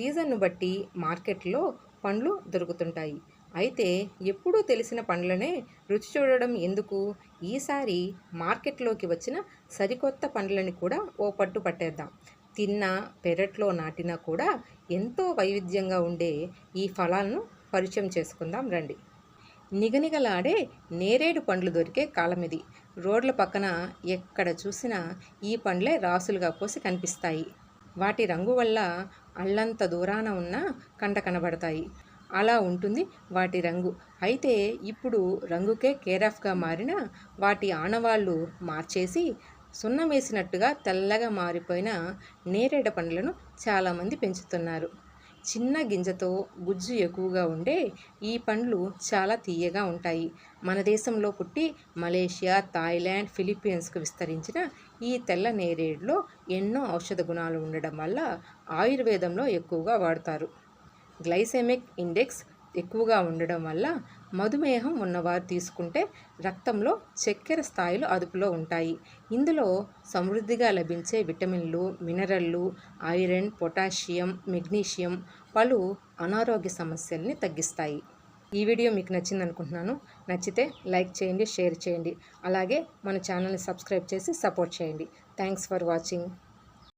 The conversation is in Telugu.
సీజన్ను బట్టి మార్కెట్లో పండ్లు దొరుకుతుంటాయి. అయితే ఎప్పుడూ తెలిసిన పండ్లనే రుచి చూడడం ఎందుకు? ఈసారి మార్కెట్లోకి వచ్చిన సరికొత్త పండ్లని కూడా ఓ పట్టు పట్టేద్దాం. తిన్న పెరట్లో నాటినా కూడా ఎంతో వైవిధ్యంగా ఉండే ఈ ఫలాలను పరిచయం చేసుకుందాం రండి. నిగనిగలాడే నేరేడు పండ్లు దొరికే కాలం ఇది రోడ్ల పక్కన ఎక్కడ చూసినా ఈ పండ్లే రాసులుగా పోసి కనిపిస్తాయి. వాటి రంగు వల్ల అల్లంత దూరాన ఉన్న కంట కనబడతాయి. అలా ఉంటుంది వాటి రంగు. అయితే ఇప్పుడు రంగుకే కేరాఫ్గా మారిన వాటి ఆనవాళ్ళు మార్చేసి సున్నం వేసినట్టుగా తెల్లగా మారిపోయిన నేరేడ పండ్లను చాలామంది పెంచుతున్నారు. చిన్న గింజతో గుజ్జు ఎక్కువగా ఉండే ఈ పండ్లు చాలా తీయగా ఉంటాయి. మన దేశంలో పుట్టి మలేషియా థాయిలాండ్ ఫిలిప్పీన్స్కు విస్తరించిన ఈ తెల్ల నేరేడులో ఎన్నో ఔషధ గుణాలు ఉండడం వల్ల ఆయుర్వేదంలో ఎక్కువగా వాడతారు. గ్లైసెమిక్ ఇండెక్స్ ఎక్కువగా ఉండడం వల్ల మధుమేహం ఉన్నవారు తీసుకుంటే రక్తంలో చక్కెర స్థాయిలు అదుపులో ఉంటాయి. ఇందులో సమృద్ధిగా లభించే విటమిన్లు మినరల్లు ఐరన్ పొటాషియం మెగ్నీషియం పలు అనారోగ్య సమస్యల్ని తగ్గిస్తాయి. ఈ వీడియో మీకు నచ్చింది అనుకుంటున్నాను నచ్చితే లైక్ చేయండి షేర్ చేయండి. అలాగే మన ఛానల్ని సబ్స్క్రైబ్ చేసి సపోర్ట్ చేయండి. Thanks for watching.